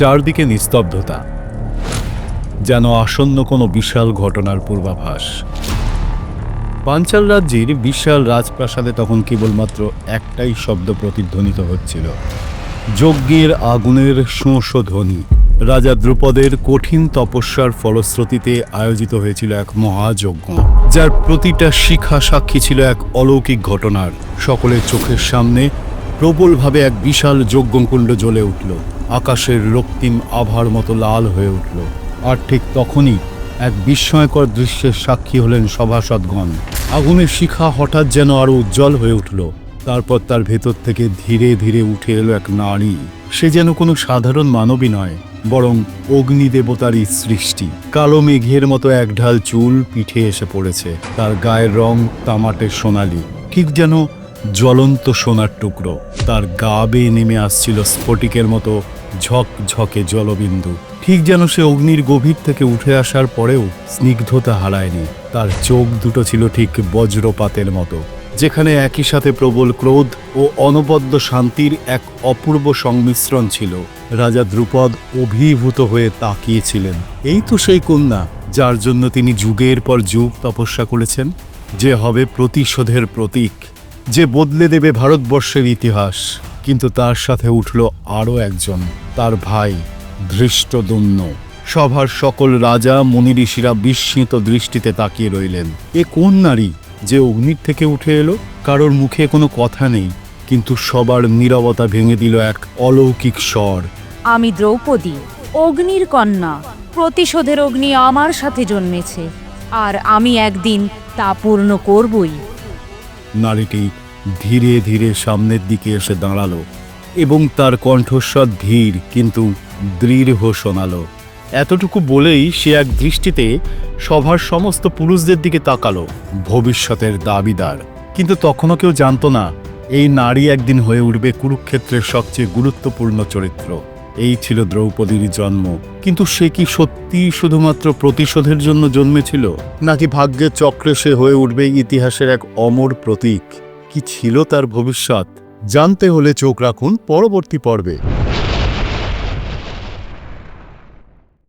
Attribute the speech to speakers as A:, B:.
A: চারদিকে নিস্তব্ধতা, যেন আসন্ন কোনো বিশাল ঘটনার পূর্বাভাস। পাঞ্চাল রাজ্যের বিশাল রাজপ্রাসাদে তখন কেবলমাত্র একটাই শব্দ প্রতিধ্বনিত হচ্ছিল, যজ্ঞের আগুনের শোঁ ধ্বনি রাজা দ্রুপদের কঠিন তপস্যার ফলশ্রুতিতে আয়োজিত হয়েছিল এক মহাযজ্ঞ, যার প্রতিটা শিখা সাক্ষী ছিল এক অলৌকিক ঘটনার। সকলের চোখের সামনে প্রবলভাবে এক বিশাল যজ্ঞকুণ্ড জ্বলে উঠল। আকাশের রক্তিম আভার মতো লাল হয়ে উঠল। আর ঠিক তখনই এক বিস্ময়কর দৃশ্যের সাক্ষী হলেন সভাসদগণ। আগুনের শিখা হঠাৎ যেন আরও উজ্জ্বল হয়ে উঠল। তারপর তার ভেতর থেকে ধীরে ধীরে উঠে এলো এক নারী। সে যেন কোনো সাধারণ মানবী নয়, বরং অগ্নি দেবতারই সৃষ্টি। কালো মেঘের মতো এক ঢাল চুল পিঠে এসে পড়েছে। তার গায়ের রং তামাটে সোনালি। ঠিক যেন জ্বলন্ত সোনার টুকরো। তার গা বেয়ে নেমে আসছিল স্ফটিকের মতো ঝকঝকে জলবিন্দু। ঠিক যেন সে অগ্নির গভীর থেকে উঠে আসার পরেও স্নিগ্ধতা হারায়নি। তার চোখ দুটো ছিল ঠিক বজ্রপাতের মতো, যেখানে একই সাথে প্রবল ক্রোধ ও অনবদ্য শান্তির এক অপূর্ব সংমিশ্রণ ছিল। রাজা দ্রুপদ অভিভূত হয়ে তাকিয়েছিলেন। এই তো সেই কন্যা, যার জন্য তিনি যুগের পর যুগ তপস্যা করেছেন, যে হবে প্রতিশোধের প্রতীক। যে বদলে দেবে ভারতবর্ষের ইতিহাস, কিন্তু তার সাথে উঠল আরও একজন, তার ভাই ধৃষ্টদুম্ন। সভার সকল রাজা, মুনি ঋষিরা বিস্মিত দৃষ্টিতে তাকিয়ে রইলেন। এ কোন নারী যে অগ্নির থেকে উঠে এলো? কারোর মুখে কোনো কথা নেই, কিন্তু সবার নীরবতা ভেঙে দিল এক অলৌকিক স্বর।
B: আমি দ্রৌপদী, অগ্নির কন্যা। প্রতিশোধের অগ্নি আমার সাথে জন্মেছে, আর আমি একদিন তা পূর্ণ করবই।
A: নারীটি ধীরে ধীরে সামনের দিকে এসে দাঁড়াল এবং তার কণ্ঠস্বর ধীর কিন্তু দৃঢ় শোনালো। এতটুকু বলেই সে এক দৃষ্টিতে সভার সমস্ত পুরুষদের দিকে তাকালো, ভবিষ্যতের দাবিদার। কিন্তু তখনও কেউ জানতো না, এই নারী একদিন হয়ে উঠবে কুরুক্ষেত্রের সবচেয়ে গুরুত্বপূর্ণ চরিত্র। এই ছিল দ্রৌপদীর জন্ম। কিন্তু সে কি সত্যি শুধুমাত্র প্রতিশোধের জন্য জন্মেছিল? নাকি ভাগ্যের চক্রে সে হয়ে উঠবে ইতিহাসের এক অমর প্রতীক? কি ছিল তার ভবিষ্যৎ? জানতে হলে চোখ রাখুন পরবর্তী পর্বে।